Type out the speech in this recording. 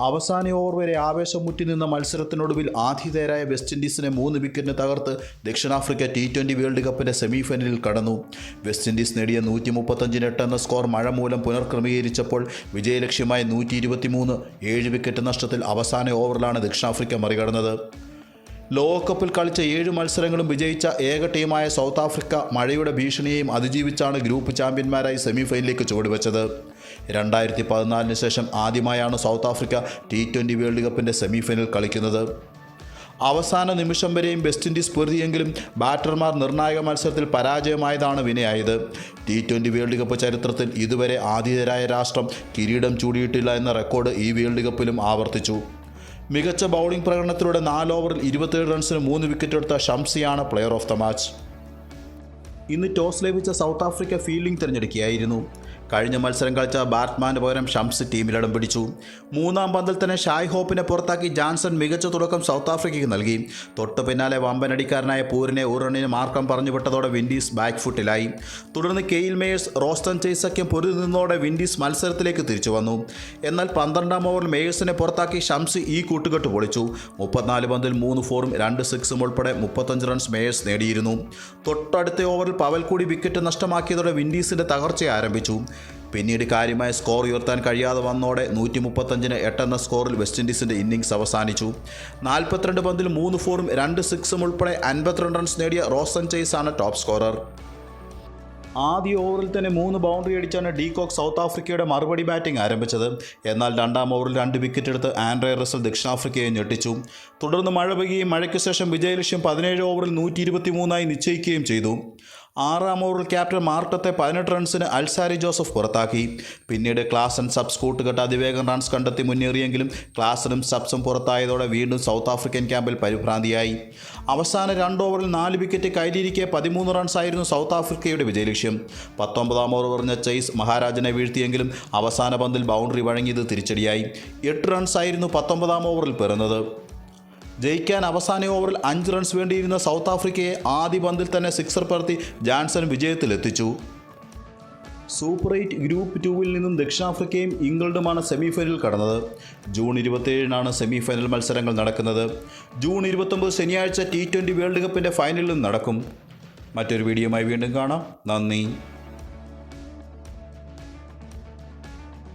അവസാന ഓവർ വരെ ആവേശം മുറ്റി നിന്ന മത്സരത്തിനൊടുവിൽ ആതിഥേയരായ വെസ്റ്റ് ഇൻഡീസിനെ മൂന്ന് വിക്കറ്റിന് തകർത്ത് ദക്ഷിണാഫ്രിക്ക ടി ട്വന്റി വേൾഡ് കപ്പിന്റെ സെമിഫൈനലിൽ കടന്നു. വെസ്റ്റ് ഇൻഡീസ് നേടിയ നൂറ്റി മുപ്പത്തഞ്ചിന് എട്ട് എന്ന സ്കോർ മഴ മൂലം പുനർക്രമീകരിച്ചപ്പോൾ വിജയലക്ഷ്യമായ നൂറ്റി ഇരുപത്തിമൂന്ന് ഏഴ് വിക്കറ്റ് നഷ്ടത്തിൽ അവസാന ഓവറിലാണ് ദക്ഷിണാഫ്രിക്ക മറികടന്നത്. ലോകകപ്പിൽ കളിച്ച ഏഴ് മത്സരങ്ങളും വിജയിച്ച ഏക ടീമായ സൗത്ത് ആഫ്രിക്ക മഴയുടെ ഭീഷണിയെയും അതിജീവിച്ചാണ് ഗ്രൂപ്പ് ചാമ്പ്യന്മാരായി സെമിഫൈനലിലേക്ക് ചുവടുവെച്ചത്. രണ്ടായിരത്തി പതിനാലിന് ശേഷം ആദ്യമായാണ് South Africa T twenty world കപ്പിന്റെ സെമിഫൈനൽ കളിക്കുന്നത്. അവസാന നിമിഷം വരെയും വെസ്റ്റ് ഇൻഡീസ് പൊരുതിയെങ്കിലും ബാറ്റർമാർ നിർണായക മത്സരത്തിൽ പരാജയമായതാണ് വിനയായത്. ടി ട്വന്റി വേൾഡ് കപ്പ് ചരിത്രത്തിൽ ഇതുവരെ ആതിഥേയരായ രാഷ്ട്രം കിരീടം ചൂടിയിട്ടില്ല എന്ന റെക്കോർഡ് ഈ വേൾഡ് കപ്പിലും ആവർത്തിച്ചു. മികച്ച ബൗളിംഗ് പ്രകടനത്തിലൂടെ നാല് ഓവറിൽ ഇരുപത്തേഴ് റൺസിന് മൂന്ന് വിക്കറ്റ് എടുത്ത ഷംസിയാണ് പ്ലെയർ ഓഫ് ദ മാച്ച്. ഇന്ന് ടോസ് ലഭിച്ച സൗത്ത് ആഫ്രിക്ക ഫീൽഡിംഗ് തിരഞ്ഞെടുക്കുകയായിരുന്നു. കഴിഞ്ഞ മത്സരം കളിച്ച ബാറ്റ്മാന് പകരം ഷംസ് ടീമിലിടം പിടിച്ചു. മൂന്നാം പന്തിൽ തന്നെ ഷായ് ഹോപ്പിനെ പുറത്താക്കി ജാൻസൺ മികച്ച തുടക്കം സൗത്ത് ആഫ്രിക്കയ്ക്ക് നൽകി. തൊട്ടു പിന്നാലെ വമ്പനടിക്കാരനായ പൂരിനെ ഒരു റണ്ണിന് മാർക്കം പറഞ്ഞുവിട്ടതോടെ വിൻഡീസ് ബാക്ക് ഫുട്ടിലായി തുടർന്ന് കെയിൽ മേയേഴ്സ് റോസ്റ്റൺ ചേസക്യം പൊരുതി നിന്നതോടെ വിൻഡീസ് മത്സരത്തിലേക്ക് തിരിച്ചു വന്നു. എന്നാൽ പന്ത്രണ്ടാം ഓവറിൽ മേയേഴ്സിനെ പുറത്താക്കി ഷംസ് ഈ കൂട്ടുകെട്ട് പൊളിച്ചു. മുപ്പത്തിനാല് പന്തിൽ മൂന്ന് ഫോറും രണ്ട് സിക്സും ഉൾപ്പെടെ മുപ്പത്തഞ്ച് റൺസ് മേയേഴ്സ് നേടിയിരുന്നു. തൊട്ടടുത്ത ഓവറിൽ പവൽ കൂടി വിക്കറ്റ് നഷ്ടമാക്കിയതോടെ വിൻഡീസിന്റെ തകർച്ച ആരംഭിച്ചു. പിന്നീട് കാര്യമായ സ്കോർ ഉയർത്താൻ കഴിയാതെ വന്നോടെ നൂറ്റി മുപ്പത്തഞ്ചിന് എട്ടെന്ന സ്കോറിൽ വെസ്റ്റ് ഇൻഡീസിന്റെ ഇന്നിംഗ്സ് അവസാനിച്ചു. നാൽപ്പത്തിരണ്ട് പന്തിൽ മൂന്ന് ഫോറും രണ്ട് സിക്സും ഉൾപ്പെടെ അൻപത്തിരണ്ട് റൺസ് നേടിയ റോസൻ ചേസ് ആണ് ടോപ്പ് സ്കോറർ. ആദ്യ ഓവറിൽ തന്നെ മൂന്ന് ബൗണ്ടറി അടിച്ചാണ് ഡീകോക്ക് സൗത്ത് ആഫ്രിക്കയുടെ മറുപടി ബാറ്റിംഗ് ആരംഭിച്ചത്. എന്നാൽ രണ്ടാം ഓവറിൽ രണ്ട് വിക്കറ്റ് എടുത്ത് ആൻഡ്രേ റസൽ ദക്ഷിണാഫ്രിക്കയെ ഞെട്ടിച്ചു. തുടർന്ന് മഴ പെയ്യുകയും മഴയ്ക്ക് ശേഷം വിജയലക്ഷ്യം പതിനേഴ് ഓവറിൽ നൂറ്റി ഇരുപത്തി മൂന്നായി നിശ്ചയിക്കുകയും ചെയ്തു. ആറാം ഓവറിൽ ക്യാപ്റ്റൻ മാർട്ടത്തെ പതിനെട്ട് റൺസിന് അൽസാരി ജോസഫ് പുറത്താക്കി. പിന്നീട് ക്ലാസൻ സബ്സ് കൂട്ടുകെട്ട് അതിവേഗം റൺസ് കണ്ടെത്തി മുന്നേറിയെങ്കിലും ക്ലാസനും സബ്സും പുറത്തായതോടെ വീണ്ടും സൗത്ത് ആഫ്രിക്കൻ ക്യാമ്പിൽ പരിഭ്രാന്തിയായി. അവസാന രണ്ട് ഓവറിൽ നാല് വിക്കറ്റ് കയ്യിലിരിക്കെ പതിമൂന്ന് റൺസായിരുന്നു സൗത്ത് ആഫ്രിക്കയുടെ വിജയലക്ഷ്യം. പത്തൊമ്പതാം ഓവർ പറഞ്ഞ ചെയ്സ് മഹാരാജനെ വീഴ്ത്തിയെങ്കിലും അവസാന പന്തിൽ ബൗണ്ടറി വഴങ്ങിയത് തിരിച്ചടിയായി. എട്ട് റൺസായിരുന്നു പത്തൊമ്പതാം ഓവറിൽ പിറന്നത്. ജയിക്കാൻ അവസാന ഓവറിൽ അഞ്ച് റൺസ് വേണ്ടിയിരുന്ന സൗത്ത് ആഫ്രിക്കയെ ആദ്യ പന്തിൽ തന്നെ സിക്സർ പറത്തി ജാൻസൺ വിജയത്തിലെത്തിച്ചു. സൂപ്പർ എയ്റ്റ് ഗ്രൂപ്പ് ടൂവിൽ നിന്നും ദക്ഷിണാഫ്രിക്കയും ഇംഗ്ലണ്ടുമാണ് സെമിഫൈനലിൽ കടന്നത്. ജൂൺ ഇരുപത്തിയേഴിനാണ് സെമിഫൈനൽ മത്സരങ്ങൾ നടക്കുന്നത്. ജൂൺ ഇരുപത്തൊമ്പത് ശനിയാഴ്ച ടി ട്വന്റി വേൾഡ് കപ്പിന്റെ ഫൈനലിലും നടക്കും. മറ്റൊരു വീഡിയോയുമായി വീണ്ടും കാണാം. നന്ദി.